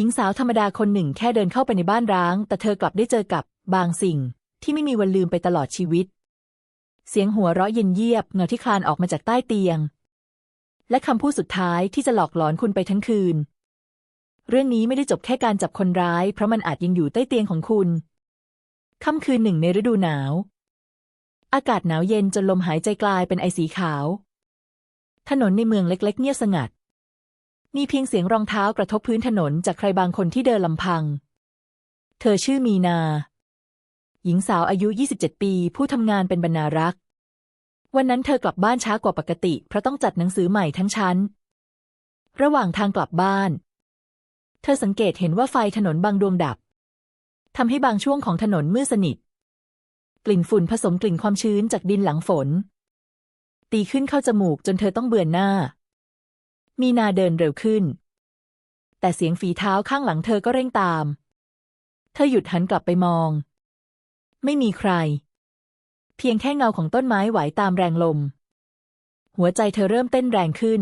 หญิงสาวธรรมดาคนหนึ่งแค่เดินเข้าไปในบ้านร้าง แต่เธอกลับได้เจอกับบางสิ่งที่ไม่มีวันลืมไปตลอดชีวิต เสียงหัวเราะเย็นเยียบเงาที่คลานออกมาจากใต้เตียง และคำพูดสุดท้ายที่จะหลอกหลอนคุณไปทั้งคืน เรื่องนี้ไม่ได้จบแค่การจับคนร้าย เพราะมันอาจยังอยู่ใต้เตียงของคุณ ค่ำคืนหนึ่งในฤดูหนาว อากาศหนาวเย็นจนลมหายใจกลายเป็นไอสีขาว ถนนในเมืองเล็ก ๆ เงียบสงัด มีเพียงเสียงรองเท้ากระทบพื้นถนนจากใครบางคนที่เดินลำพัง เธอชื่อมีนา หญิงสาวอายุ 27 ปี ผู้ทำงานเป็นบรรณารักษ์ วันนั้นเธอกลับบ้านช้ากว่าปกติ เพราะต้องจัดหนังสือใหม่ทั้งชั้น ระหว่างทางกลับบ้าน เธอสังเกตเห็นว่าไฟถนนบางดวงดับทำให้บางช่วงของถนนมืดสนิท กลิ่นฝุ่นผสมกลิ่นความชื้นจากดินหลังฝน ตีขึ้นเข้าจมูกจนเธอต้องเบือนหน้า มีนาเดินเร็วขึ้น แต่เสียงฝีเท้าข้างหลังเธอก็เร่งตาม เธอหยุดหันกลับไปมอง ไม่มีใคร เพียงแค่เงาของต้นไม้ไหวตามแรงลม หัวใจเธอเริ่มเต้นแรงขึ้น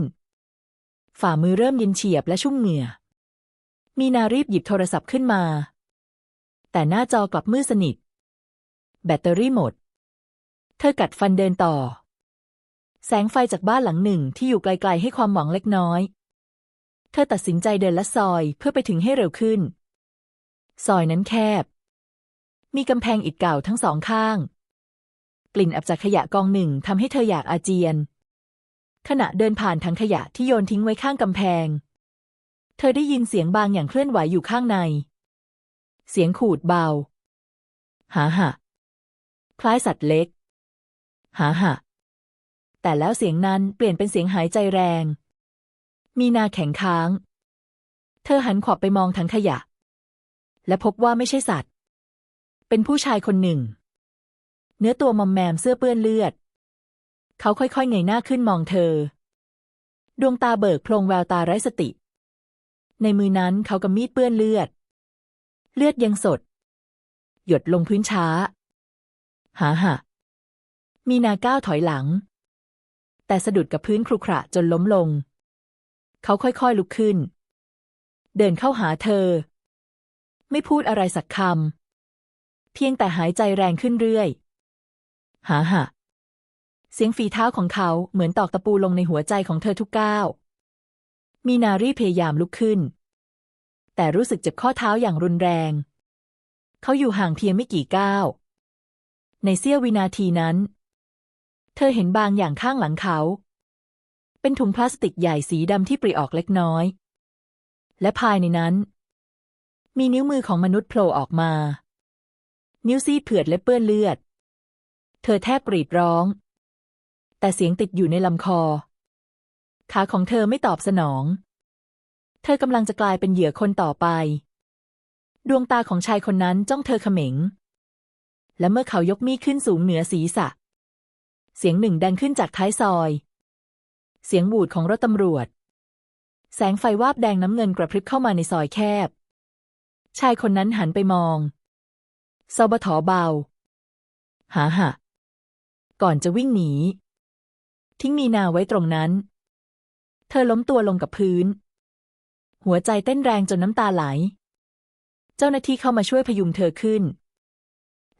ฝ่ามือเริ่มเย็นเฉียบและชุ่มเหงื่อ มีนารีบหยิบโทรศัพท์ขึ้นมา แต่หน้าจอกลับมืดสนิท แบตเตอรี่หมด เธอกัดฟันเดินต่อ แสงไฟจากบ้านหลังหนึ่งที่อยู่ไกลๆให้ความหวังเล็กน้อย เธอตัดสินใจเดินลัดซอยเพื่อไปถึงให้เร็วขึ้น ซอยนั้นแคบ มีกำแพงอิฐเก่าทั้งสองข้าง กลิ่นอับจากขยะกองหนึ่งทำให้เธออยากอาเจียน ขณะเดินผ่านถังขยะที่โยนทิ้งไว้ข้างกำแพง เธอได้ยินเสียงบางอย่างเคลื่อนไหวอยู่ข้างใน เสียงขูดเบา หาหะคล้ายสัตว์เล็ก หาหะ แต่แล้วเสียงนั้นเปลี่ยนเป็นเสียงหายใจแรง มีนาแข็งค้าง เธอหันขวับไปมองถังขยะ และพบว่าไม่ใช่สัตว์ เป็นผู้ชายคนหนึ่ง เนื้อตัวมอมแมมเสื้อเปื้อนเลือด เขาค่อยๆเงยหน้าขึ้นมองเธอ ดวงตาเบิกโพลงแววตาไร้สติ ในมือนั้นเขากำมีดเปื้อนเลือด เลือดยังสด หยดลงพื้นช้าหาหะมีนาก้าวถอยหลัง แต่สะดุดกับพื้นครุขระจนล้มลง เขาค่อยๆลุกขึ้น เดินเข้าหาเธอ ไม่พูดอะไรสักคำเพียงแต่หายใจแรงขึ้นเรื่อย หาหะเสียงฝีเท้าของเขาเหมือนตอกตะปูลงในหัวใจของเธอทุกก้าว มีนารีพยายามลุกขึ้น แต่รู้สึกเจ็บข้อเท้าอย่างรุนแรง เขาอยู่ห่างเพียงไม่กี่ก้าว ในเสี้ยววินาทีนั้น เธอเห็นบางอย่างข้างหลังเขา เป็นถุงพลาสติกใหญ่สีดำที่ปริออกเล็กน้อย และภายในนั้น มีนิ้วมือของมนุษย์โผล่ออกมา นิ้วซีดเผือดและเปื้อนเลือด เธอแทบกรีดร้อง แต่เสียงติดอยู่ในลำคอ ขาของเธอไม่ตอบสนอง เธอกำลังจะกลายเป็นเหยื่อคนต่อไป ดวงตาของชายคนนั้นจ้องเธอเขม็งและเมื่อเขายกมีดขึ้นสูงเหนือศีรษะ เสียงหนึ่งดังขึ้นจากท้ายซอย เสียงบูดของรถตำรวจ แสงไฟวาบแดงน้ำเงินกระพริบเข้ามาในซอยแคบ ชายคนนั้นหันไปมองซบถอเบา หาหะก่อนจะวิ่งหนี ทิ้งมีนาไว้ตรงนั้น เธอล้มตัวลงกับพื้น หัวใจเต้นแรงจนน้ำตาไหล เจ้าหน้าที่เข้ามาช่วยพยุงเธอขึ้น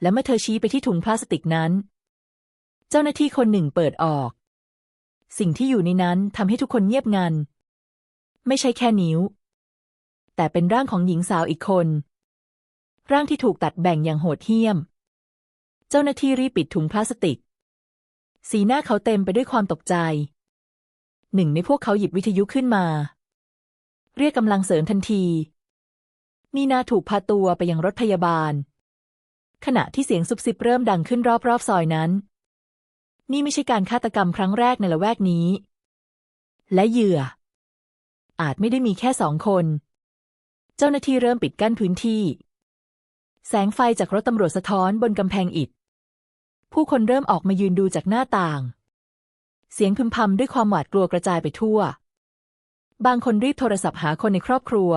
และเมื่อเธอชี้ไปที่ถุงพลาสติกนั้น เจ้าหน้าที่คนหนึ่งเปิดออก สิ่งที่อยู่ในนั้นทำให้ทุกคนเงียบงัน ไม่ใช่แค่นิ้ว แต่เป็นร่างของหญิงสาวอีกคน ร่างที่ถูกตัดแบ่งอย่างโหดเหี้ยม เจ้าหน้าที่รีบปิดถุงพลาสติก สีหน้าเขาเต็มไปด้วยความตกใจ หนึ่งในพวกเขาหยิบวิทยุขึ้นมา เรียกกำลังเสริมทันที มีนาถูกพาตัวไปยังรถพยาบาลขณะที่เสียงซุบซิบเริ่มดังขึ้นรอบๆซอยนั้น นี่ไม่ใช่การฆาตกรรมครั้งแรกในละแวกนี้ และเหยื่อ อาจไม่ได้มีแค่สองคน เจ้าหน้าที่เริ่มปิดกั้นพื้นที่ แสงไฟจากรถตำรวจสะท้อนบนกำแพงอิฐ ผู้คนเริ่มออกมายืนดูจากหน้าต่าง เสียงพึมพำด้วยความหวาดกลัวกระจายไปทั่ว บางคนรีบโทรศัพท์หาคนในครอบครัว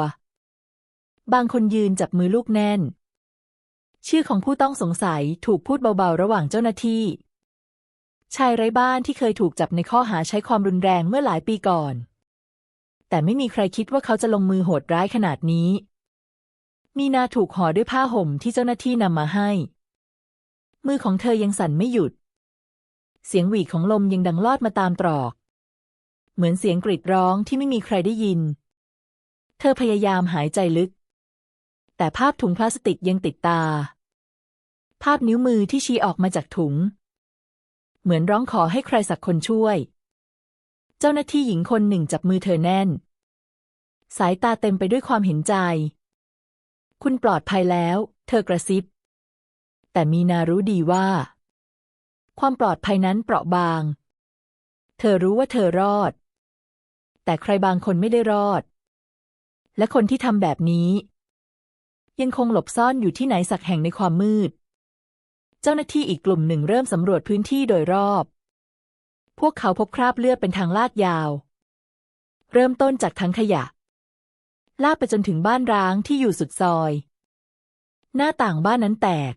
บางคนยืนจับมือลูกแน่น ชื่อของผู้ต้องสงสัยถูกพูดเบาๆ ระหว่างเจ้าหน้าที่ ชายไร้บ้านที่เคยถูกจับในข้อหาใช้ความรุนแรงเมื่อหลายปีก่อน แต่ไม่มีใครคิดว่าเขาจะลงมือโหดร้ายขนาดนี้ มีนาถูกห่อด้วยผ้าห่มที่เจ้าหน้าที่นำมาให้ มือของเธอยังสั่นไม่หยุด เสียงหวีดของลมยังดังลอดมาตามตรอก เหมือนเสียงกรีดร้องที่ไม่มีใครได้ยิน เธอพยายามหายใจลึก แต่ภาพถุงพลาสติกยังติดตา ภาพนิ้วมือที่ชี้ออกมาจากถุง เหมือนร้องขอให้ใครสักคนช่วย เจ้าหน้าที่หญิงคนหนึ่งจับมือเธอแน่น สายตาเต็มไปด้วยความเห็นใจ คุณปลอดภัยแล้ว เธอกระซิบ แต่มีนารู้ดีว่า ความปลอดภัยนั้นเปราะบาง เธอรู้ว่าเธอรอด แต่ใครบางคนไม่ได้รอด และคนที่ทำแบบนี้ ยังคงหลบซ่อนอยู่ที่ไหนสักแห่งในความมืด เจ้าหน้าที่อีกกลุ่มหนึ่งเริ่มสำรวจพื้นที่โดยรอบ พวกเขาพบคราบเลือดเป็นทางลาดยาว เริ่มต้นจากทั้งขยะ ลากไปจนถึงบ้านร้างที่อยู่สุดซอย หน้าต่างบ้านนั้นแตก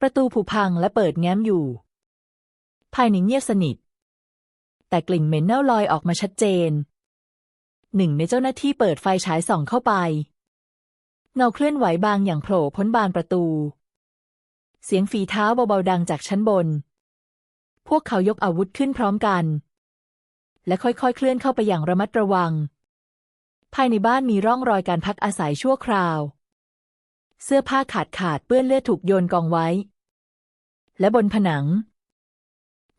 ประตูผุพังและเปิดแง้มอยู่ ภายในเงียบสนิท แต่กลิ่นเหม็นเน่าลอยออกมาชัดเจน หนึ่งในเจ้าหน้าที่เปิดไฟฉายส่องเข้าไป เงาเคลื่อนไหวบางอย่างโผล่พ้นบานประตู เสียงฝีเท้าเบาๆดังจากชั้นบน พวกเขายกอาวุธขึ้นพร้อมกัน และค่อยๆเคลื่อนเข้าไปอย่างระมัดระวัง ภายในบ้านมีร่องรอยการพักอาศัยชั่วคราว เสื้อผ้าขาดขาดเปื้อนเลือดถูกโยนกองไว้ และบนผนัง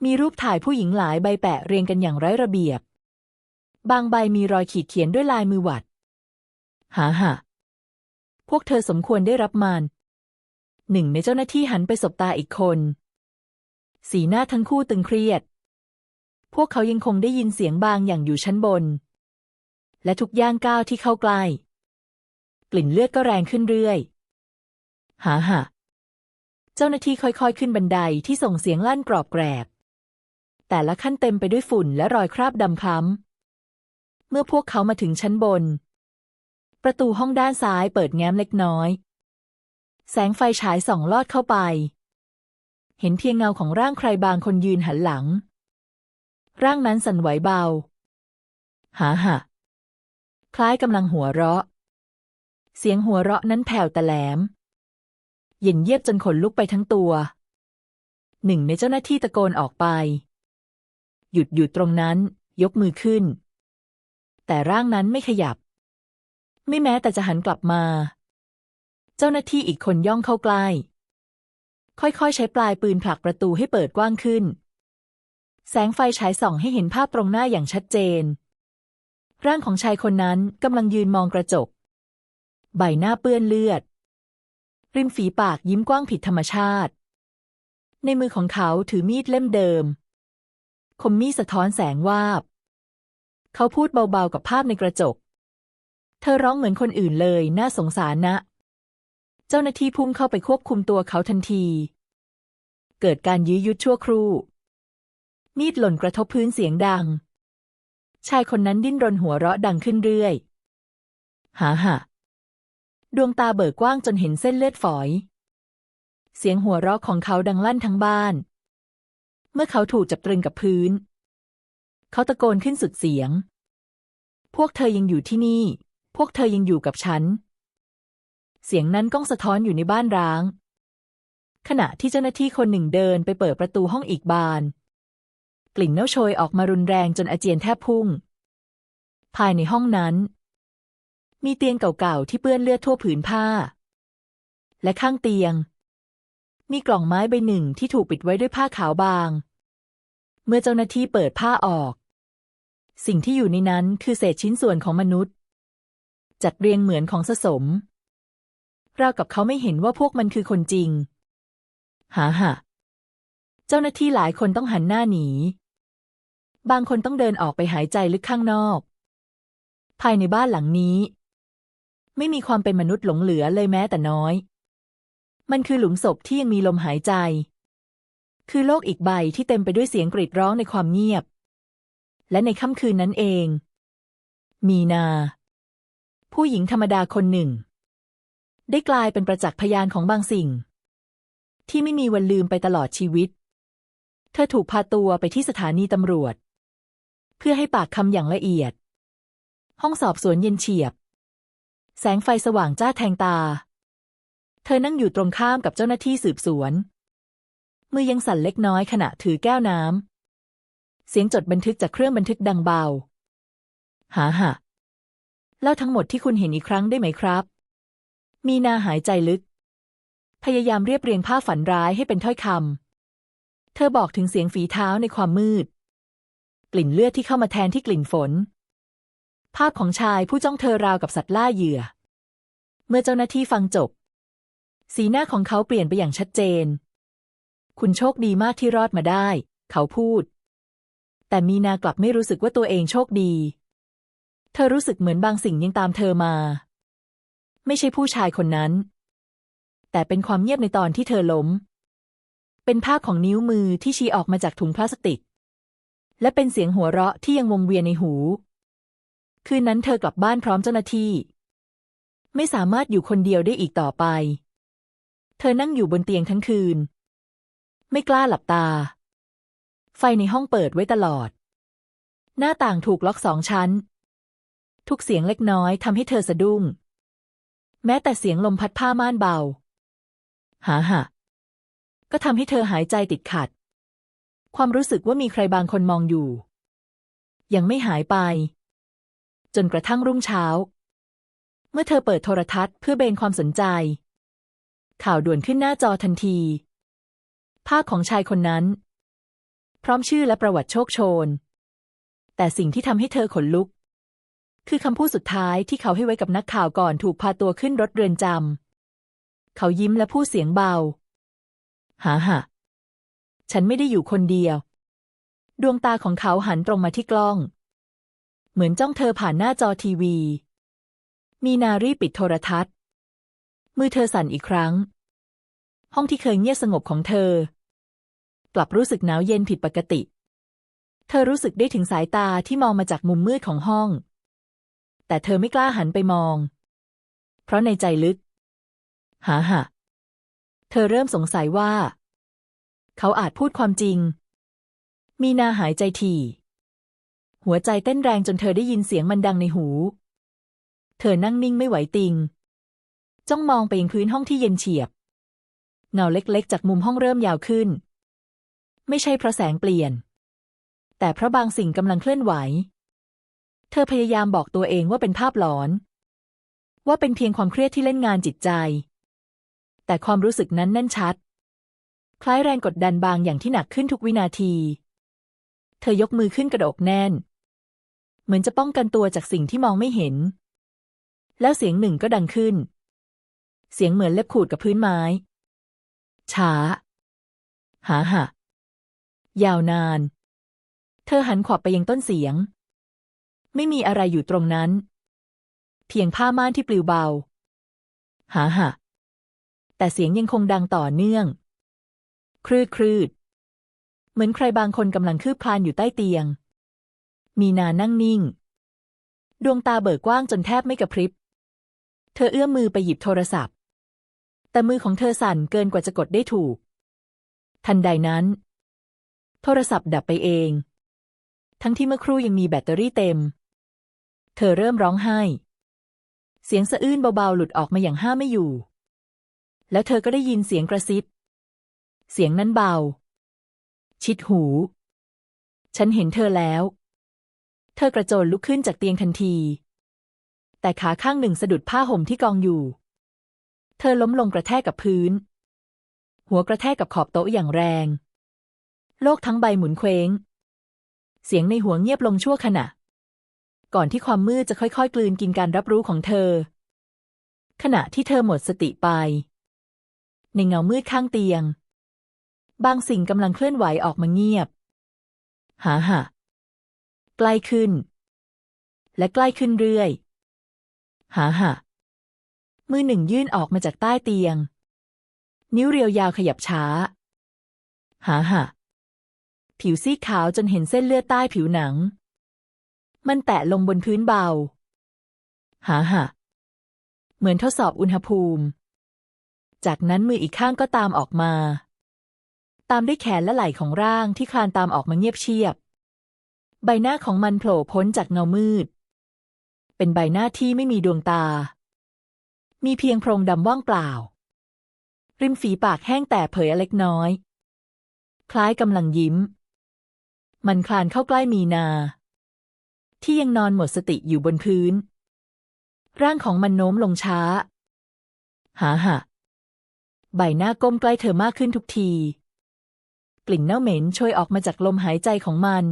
มีรูปถ่ายผู้หญิงหลายใบแปะเรียงกันอย่างไร้ระเบียบ บางใบมีรอยขีดเขียนด้วยลายมือหวัด หาหะพวกเธอสมควรได้รับมาน หนึ่งในเจ้าหน้าที่หันไปสบตาอีกคน สีหน้าทั้งคู่ตึงเครียด พวกเขายังคงได้ยินเสียงบางอย่างอยู่ชั้นบน และทุกย่างก้าวที่เข้าใกล้ กลิ่นเลือดก็แรงขึ้นเรื่อย หาหะเจ้าหน้าที่ค่อยๆ ขึ้นบันไดที่ส่งเสียงลั่นกรอบแกรบ แต่ละขั้นเต็มไปด้วยฝุ่นและรอยคราบดำคล้ำ เมื่อพวกเขามาถึงชั้นบน ประตูห้องด้านซ้ายเปิดแง้มเล็กน้อย แสงไฟฉายส่องลอดเข้าไป เห็นเพียงเงาของร่างใครบางคนยืนหันหลัง ร่างนั้นสั่นไหวเบา หาหะคล้ายกำลังหัวเราะ เสียงหัวเราะนั้นแผ่วแต่แหลม เย็นเยียบจนขนลุกไปทั้งตัว หนึ่งในเจ้าหน้าที่ตะโกนออกไป หยุดอยู่ตรงนั้น ยกมือขึ้น แต่ร่างนั้นไม่ขยับ ไม่แม้แต่จะหันกลับมา เจ้าหน้าที่อีกคนย่องเข้าใกล้ ค่อยๆ ใช้ปลายปืนผลักประตูให้เปิดกว้างขึ้น แสงไฟฉายส่องให้เห็นภาพตรงหน้าอย่างชัดเจน ร่างของชายคนนั้นกำลังยืนมองกระจก ใบหน้าเปื้อนเลือด ริมฝีปากยิ้มกว้างผิดธรรมชาติ ในมือของเขาถือมีดเล่มเดิม คมมีดสะท้อนแสงวาบ เขาพูดเบาๆกับภาพในกระจก เธอร้องเหมือนคนอื่นเลย น่าสงสารนะ เจ้าหน้าที่พุ่งเข้าไปควบคุมตัวเขาทันที เกิดการยื้อยุดชั่วครู่ มีดหล่นกระทบพื้นเสียงดัง ชายคนนั้นดิ้นรนหัวเราะดังขึ้นเรื่อย หาหะดวงตาเบิกกว้างจนเห็นเส้นเลือดฝอย เสียงหัวเราะของเขาดังลั่นทั้งบ้าน เมื่อเขาถูกจับตรึงกับพื้น เขาตะโกนขึ้นสุดเสียง พวกเธอยังอยู่ที่นี่ พวกเธอยังอยู่กับฉัน เสียงนั้นก้องสะท้อนอยู่ในบ้านร้าง ขณะที่เจ้าหน้าที่คนหนึ่งเดินไปเปิดประตูห้องอีกบาน กลิ่นเน่าโชยออกมารุนแรงจนอาเจียนแทบพุ่ง ภายในห้องนั้น มีเตียงเก่าๆที่เปื้อนเลือดทั่วผืนผ้า และข้างเตียง มีกล่องไม้ใบหนึ่งที่ถูกปิดไว้ด้วยผ้าขาวบาง เมื่อเจ้าหน้าที่เปิดผ้าออก สิ่งที่อยู่ในนั้นคือเศษชิ้นส่วนของมนุษย์ จัดเรียงเหมือนของสะสม ราวกับเขาไม่เห็นว่าพวกมันคือคนจริง หาหะเจ้าหน้าที่หลายคนต้องหันหน้าหนี บางคนต้องเดินออกไปหายใจลึกข้างนอก ภายในบ้านหลังนี้ ไม่มีความเป็นมนุษย์หลงเหลือเลยแม้แต่น้อย มันคือหลุมศพที่ยังมีลมหายใจ คือโลกอีกใบที่เต็มไปด้วยเสียงกรีดร้องในความเงียบ และในค่ำคืนนั้นเอง มีนา ผู้หญิงธรรมดาคนหนึ่ง ได้กลายเป็นประจักษ์พยานของบางสิ่ง ที่ไม่มีวันลืมไปตลอดชีวิต เธอถูกพาตัวไปที่สถานีตำรวจ เพื่อให้ปากคำอย่างละเอียด ห้องสอบสวนเย็นเฉียบ แสงไฟสว่างจ้าแทงตา เธอนั่งอยู่ตรงข้ามกับเจ้าหน้าที่สืบสวน มือยังสั่นเล็กน้อยขณะถือแก้วน้ำ เสียงจดบันทึกจากเครื่องบันทึกดังเบา หาหะเล่าทั้งหมดที่คุณเห็นอีกครั้งได้ไหมครับ มีนาหายใจลึก พยายามเรียบเรียงภาพฝันร้ายให้เป็นถ้อยคำ เธอบอกถึงเสียงฝีเท้าในความมืด กลิ่นเลือดที่เข้ามาแทนที่กลิ่นฝน ภาพของชายผู้จ้องเธอราวกับสัตว์ล่าเหยื่อ เมื่อเจ้าหน้าที่ฟังจบ สีหน้าของเขาเปลี่ยนไปอย่างชัดเจน คุณโชคดีมากที่รอดมาได้ เขาพูด แต่มีนากลับไม่รู้สึกว่าตัวเองโชคดี เธอรู้สึกเหมือนบางสิ่งยังตามเธอมา ไม่ใช่ผู้ชายคนนั้น แต่เป็นความเงียบในตอนที่เธอล้ม เป็นภาพของนิ้วมือที่ชี้ออกมาจากถุงพลาสติก และเป็นเสียงหัวเราะที่ยังวงเวียนในหู คืนนั้นเธอกลับบ้านพร้อมเจ้าหน้าที่ ไม่สามารถอยู่คนเดียวได้อีกต่อไป เธอนั่งอยู่บนเตียงทั้งคืน ไม่กล้าหลับตา ไฟในห้องเปิดไว้ตลอด หน้าต่างถูกล็อกสองชั้น ทุกเสียงเล็กน้อยทำให้เธอสะดุ้ง แม้แต่เสียงลมพัดผ้าม่านเบา หาหะก็ทำให้เธอหายใจติดขัด ความรู้สึกว่ามีใครบางคนมองอยู่ ยังไม่หายไป จนกระทั่งรุ่งเช้า เมื่อเธอเปิดโทรทัศน์เพื่อเบนความสนใจ ข่าวด่วนขึ้นหน้าจอทันที ภาพของชายคนนั้น พร้อมชื่อและประวัติโชคโชน แต่สิ่งที่ทำให้เธอขนลุก คือคำพูดสุดท้ายที่เขาให้ไว้กับนักข่าวก่อนถูกพาตัวขึ้นรถเรือนจำ เขายิ้มและพูดเสียงเบา หาหะฉันไม่ได้อยู่คนเดียว ดวงตาของเขาหันตรงมาที่กล้อง เหมือนจ้องเธอผ่านหน้าจอทีวี มีนารีปิดโทรทัศน์ มือเธอสั่นอีกครั้ง ห้องที่เคยเงียบสงบของเธอ กลับรู้สึกหนาวเย็นผิดปกติ เธอรู้สึกได้ถึงสายตาที่มองมาจากมุมมืดของห้อง แต่เธอไม่กล้าหันไปมอง เพราะในใจลึก หาหะ เธอเริ่มสงสัยว่า เขาอาจพูดความจริง มีนาหายใจถี่ หัวใจเต้นแรงจนเธอได้ยินเสียงมันดังในหู เธอนั่งนิ่งไม่ไหวติง จ้องมองไปยังพื้นห้องที่เย็นเฉียบ เงาเล็กๆ จากมุมห้องเริ่มยาวขึ้น ไม่ใช่เพราะแสงเปลี่ยน แต่เพราะบางสิ่งกำลังเคลื่อนไหว เธอพยายามบอกตัวเองว่าเป็นภาพหลอน ว่าเป็นเพียงความเครียดที่เล่นงานจิตใจ แต่ความรู้สึกนั้นแน่นชัด คล้ายแรงกดดันบางอย่างที่หนักขึ้นทุกวินาที เธอยกมือขึ้นกระดกแน่น เหมือนจะป้องกันตัวจากสิ่งที่มองไม่เห็น แล้วเสียงหนึ่งก็ดังขึ้น เสียงเหมือนเล็บขูดกับพื้นไม้ ช้า หาหะยาวนาน เธอหันขวับไปยังต้นเสียง ไม่มีอะไรอยู่ตรงนั้น เพียงผ้าม่านที่ปลิวเบา หาหะแต่เสียงยังคงดังต่อเนื่อง ครืดครืดเหมือนใครบางคนกำลังคืบคลานอยู่ใต้เตียง มีนานั่งนิ่ง ดวงตาเบิกกว้างจนแทบไม่กระพริบ เธอเอื้อมมือไปหยิบโทรศัพท์ แต่มือของเธอสั่นเกินกว่าจะกดได้ถูก ทันใดนั้น โทรศัพท์ดับไปเอง ทั้งที่เมื่อครู่ยังมีแบตเตอรี่เต็ม เธอเริ่มร้องไห้ เสียงสะอื้นเบาๆ หลุดออกมาอย่างห้ามไม่อยู่ แล้วเธอก็ได้ยินเสียงกระซิบ เสียงนั้นเบา ชิดหู ฉันเห็นเธอแล้ว เธอกระโจนลุกขึ้นจากเตียงทันที แต่ขาข้างหนึ่งสะดุดผ้าห่มที่กองอยู่ เธอล้มลงกระแทกกับพื้น หัวกระแทกกับขอบโต๊ะอย่างแรง โลกทั้งใบหมุนเคว้ง เสียงในหัวเงียบลงชั่วขณะ ก่อนที่ความมืดจะค่อยๆ กลืนกินการรับรู้ของเธอ ขณะที่เธอหมดสติไป ในเงามืดข้างเตียง บางสิ่งกำลังเคลื่อนไหวออกมาเงียบ หาหะใกล้ขึ้น และใกล้ขึ้นเรื่อย หาหะมือหนึ่งยื่นออกมาจากใต้เตียง นิ้วเรียวยาวขยับช้า หาหะผิวซีดขาวจนเห็นเส้นเลือดใต้ผิวหนัง มันแตะลงบนพื้นเบา หาหะเหมือนทดสอบอุณหภูมิ จากนั้นมืออีกข้างก็ตามออกมา ตามด้วยแขนและไหล่ของร่างที่คลานตามออกมาเงียบเชียบ ใบหน้าของมันโผล่พ้นจากเงามืด เป็นใบหน้าที่ไม่มีดวงตา มีเพียงโพรงดำว่างเปล่า ริมฝีปากแห้งแต่เผยเล็กน้อย คล้ายกำลังยิ้ม มันคลานเข้าใกล้มีนา ที่ยังนอนหมดสติอยู่บนพื้น ร่างของมันโน้มลงช้า หาหะใบหน้าก้มใกล้เธอมากขึ้นทุกที กลิ่นเน่าเหม็นโชยออกมาจากลมหายใจของมัน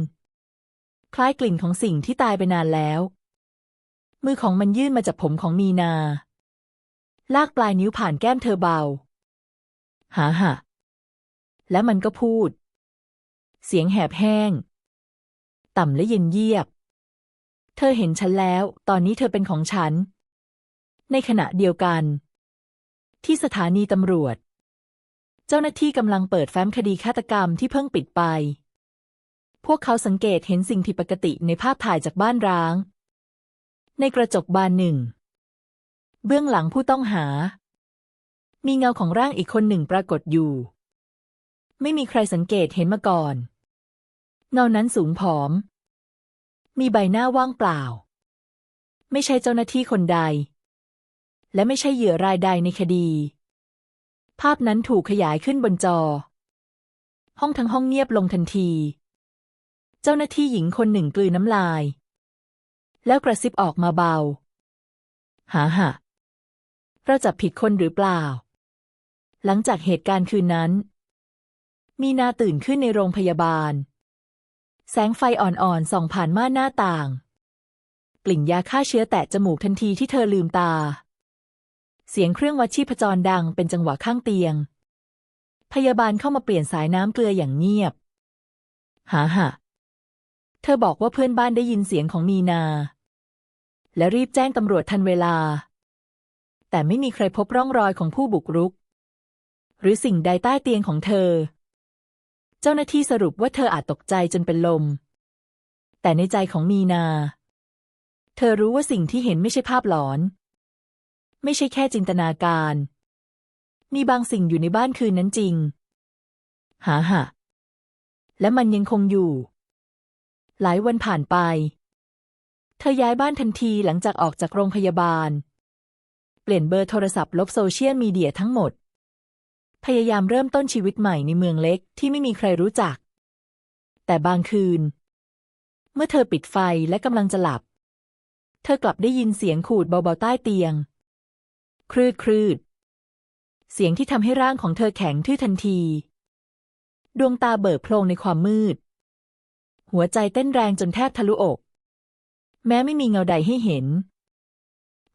คล้ายกลิ่นของสิ่งที่ตายไปนานแล้ว มือของมันยื่นมาจากผมของมีนา ลากปลายนิ้วผ่านแก้มเธอเบา หาหะและมันก็พูด เสียงแหบแห้ง ต่ำและเย็นเยียบ เธอเห็นฉันแล้ว ตอนนี้เธอเป็นของฉัน ในขณะเดียวกัน ที่สถานีตำรวจ เจ้าหน้าที่กำลังเปิดแฟ้มคดีฆาตกรรมที่เพิ่งปิดไป พวกเขาสังเกตเห็นสิ่งผิดปกติในภาพถ่ายจากบ้านร้าง ในกระจกบานหนึ่ง เบื้องหลังผู้ต้องหา มีเงาของร่างอีกคนหนึ่งปรากฏอยู่ ไม่มีใครสังเกตเห็นมาก่อนเงานั้นสูงผอม มีใบหน้าว่างเปล่า ไม่ใช่เจ้าหน้าที่คนใด และไม่ใช่เหยื่อรายใดในคดี ภาพนั้นถูกขยายขึ้นบนจอ ห้องทั้งห้องเงียบลงทันที เจ้าหน้าที่หญิงคนหนึ่งกลืนน้ำลาย แล้วกระซิบออกมาเบา หาหะเราจับผิดคนหรือเปล่า หลังจากเหตุการณ์คืนนั้น มีนาตื่นขึ้นในโรงพยาบาล แสงไฟอ่อนๆส่องผ่านม่านหน้าต่าง กลิ่นยาฆ่าเชื้อแตะจมูกทันทีที่เธอลืมตา เสียงเครื่องวัดชีพจรดังเป็นจังหวะข้างเตียง พยาบาลเข้ามาเปลี่ยนสายน้ำเกลืออย่างเงียบ หาหะเธอบอกว่าเพื่อนบ้านได้ยินเสียงของมีนา และรีบแจ้งตำรวจทันเวลา แต่ไม่มีใครพบร่องรอยของผู้บุกรุก หรือสิ่งใดใต้เตียงของเธอ เจ้าหน้าที่สรุปว่าเธออาจตกใจจนเป็นลม แต่ในใจของมีนา เธอรู้ว่าสิ่งที่เห็นไม่ใช่ภาพหลอน ไม่ใช่แค่จินตนาการ มีบางสิ่งอยู่ในบ้านคืนนั้นจริง หาหะ และมันยังคงอยู่ หลายวันผ่านไป เธอย้ายบ้านทันทีหลังจากออกจากโรงพยาบาล เปลี่ยนเบอร์โทรศัพท์ลบโซเชียลมีเดียทั้งหมด พยายามเริ่มต้นชีวิตใหม่ในเมืองเล็กที่ไม่มีใครรู้จัก แต่บางคืน เมื่อเธอปิดไฟและกำลังจะหลับ เธอกลับได้ยินเสียงขูดเบาๆใต้เตียง ครืดครืดเสียงที่ทำให้ร่างของเธอแข็งทื่อทันที ดวงตาเบิกโพลงในความมืด หัวใจเต้นแรงจนแทบทะลุอก แม้ไม่มีเงาใดให้เห็น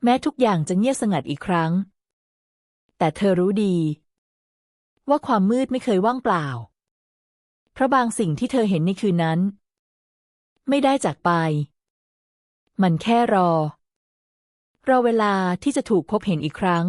แม้ทุกอย่างจะเงียบสงัดอีกครั้ง แต่เธอรู้ดี ว่าความมืดไม่เคยว่างเปล่า เพราะบางสิ่งที่เธอเห็นในคืนนั้น ไม่ได้จากไป มันแค่รอ รอเวลาที่จะถูกพบเห็นอีกครั้ง